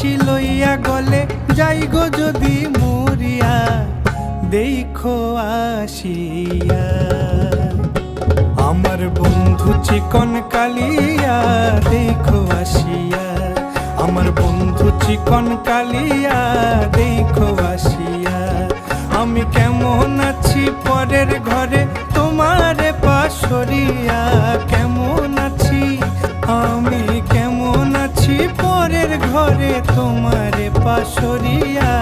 ফাঁসি লইয়া গলে যাই গো যদি মরিয়া, দেখো আসিয়া। আমার বন্ধু চিকন কালিয়া, দেখো আসিয়া। আমার বন্ধু চিকন কালিয়া, দেখো আসিয়া। আমি কেমন আছি পরের ঘরে, তোমার পাশরিয়া কেমন আছি আমি? ঘরে তোমার পাশরিয়া